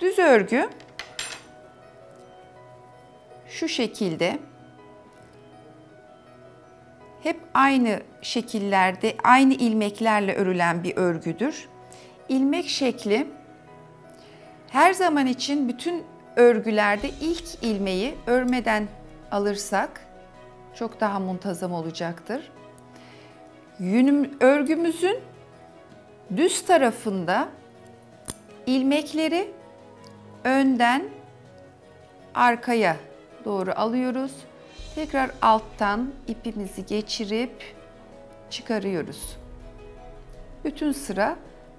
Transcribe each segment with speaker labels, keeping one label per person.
Speaker 1: Düz örgü şu şekilde hep aynı şekillerde, aynı ilmeklerle örülen bir örgüdür. İlmek şekli her zaman için bütün örgülerde ilk ilmeği örmeden alırsak çok daha muntazam olacaktır. Yünüm, örgümüzün düz tarafında ilmekleri önden arkaya doğru alıyoruz. Tekrar alttan ipimizi geçirip çıkarıyoruz. Bütün sıra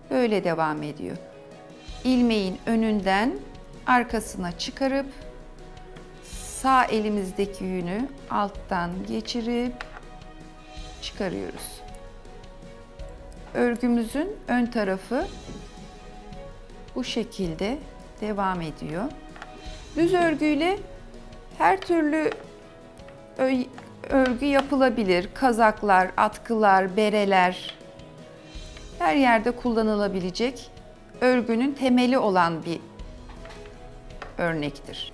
Speaker 1: böyle devam ediyor. İlmeğin önünden arkasına çıkarıp sağ elimizdeki yünü alttan geçirip çıkarıyoruz. Örgümüzün ön tarafı bu şekilde devam ediyor. Düz örgüyle her türlü örgü yapılabilir. Kazaklar, atkılar, bereler her yerde kullanılabilecek örgünün temeli olan bir örnektir.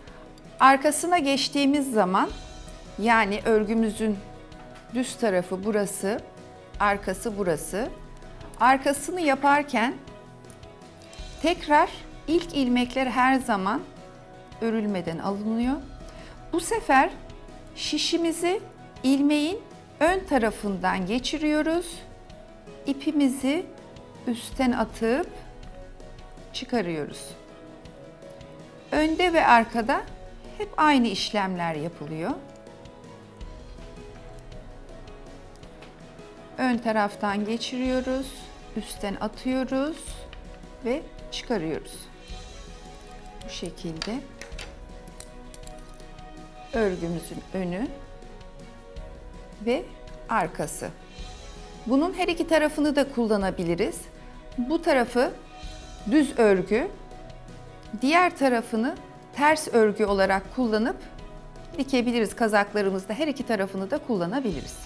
Speaker 1: Arkasına geçtiğimiz zaman yani örgümüzün düz tarafı burası, arkası burası. Arkasını yaparken tekrar ilk ilmekler her zaman örülmeden alınıyor. Bu sefer şişimizi ilmeğin ön tarafından geçiriyoruz. İpimizi üstten atıp çıkarıyoruz. Önde ve arkada hep aynı işlemler yapılıyor. Ön taraftan geçiriyoruz, üstten atıyoruz ve çıkarıyoruz. Bu şekilde örgümüzün önü ve arkası. Bunun her iki tarafını da kullanabiliriz. Bu tarafı düz örgü, diğer tarafını ters örgü olarak kullanıp dikebiliriz. Kazaklarımızda her iki tarafını da kullanabiliriz.